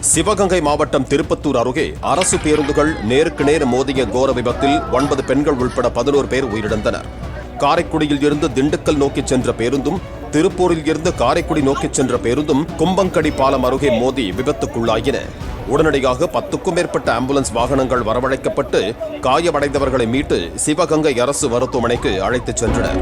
சிவகங்கை மாவட்டம் திருப்பத்தூர் அருகே அரசு பேருந்துகள் நேருக்கு நேர் மோதிய கோர விபத்தில் ஒன்பது பெண்கள் உள்பட பதினோரு பேர் உயிரிழந்தனர். காரைக்குடியில் இருந்து திண்டுக்கல் நோக்கி சென்ற பேருந்தும் திருப்பூரில் இருந்து காரைக்குடி நோக்கி சென்ற பேருந்தும் கும்பங்கடி பாலம் அருகே மோதி விபத்துக்குள்ளாயின. உடனடியாக பத்துக்கும் மேற்பட்ட ஆம்புலன்ஸ் வாகனங்கள் வரவழைக்கப்பட்டு காயமடைந்தவர்களை மீட்டு சிவகங்கை அரசு மருத்துவமனைக்கு அழைத்துச் சென்றனர்.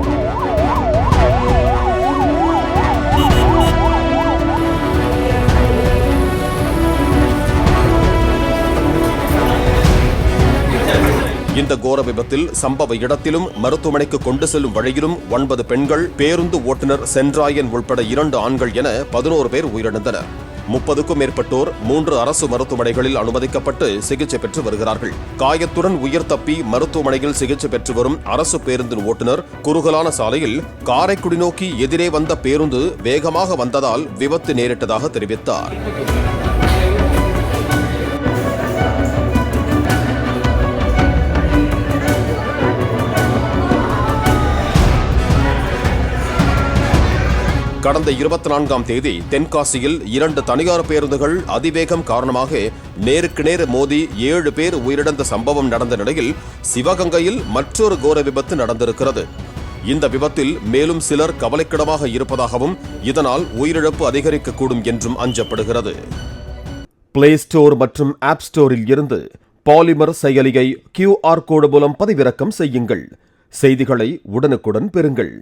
இந்த கோர விபத்தில் சம்பவ இடத்திலும் மருத்துவமனைக்கு கொண்டு செல்லும் வழியிலும் ஒன்பது பெண்கள் பேருந்து ஓட்டுநர் சென்றாயன் உள்பட இரண்டு ஆண்கள் என பதினோரு பேர் உயிரிழந்தனர். முப்பதுக்கும் மேற்பட்டோர் மூன்று அரசு மருத்துவமனைகளில் அனுமதிக்கப்பட்டு சிகிச்சை பெற்று வருகிறார்கள். காயத்துடன் உயிர் தப்பி மருத்துவமனையில் சிகிச்சை பெற்று வரும் அரசு பேருந்தின் ஓட்டுநர் குறுகலான சாலையில் காரைக்குடி நோக்கி எதிரே வந்த பேருந்து வேகமாக வந்ததால் விபத்து நேரிட்டதாக தெரிவித்தார். கடந்த இருபத்தி நான்காம் தேதி தென்காசியில் இரண்டு தனியார் பேருந்துகள் அதிவேகம் காரணமாக நேருக்கு நேர் மோதி ஏழு பேர் உயிரிழந்த சம்பவம் நடந்த நிலையில் சிவகங்கையில் மற்றொரு கோர விபத்து நடந்திருக்கிறது. இந்த விபத்தில் மேலும் சிலர் கவலைக்கிடமாக இருப்பதாகவும் இதனால் உயிரிழப்பு அதிகரிக்கக்கூடும் என்றும் அஞ்சப்படுகிறது. பிளே ஸ்டோர் மற்றும் ஆப் ஸ்டோரில் இருந்து பாலிமர் செயலியை கியூஆர் கோடு மூலம் பதிவிறக்கம் செய்யுங்கள். செய்திகளை உடனுக்குடன் பெறுங்கள்.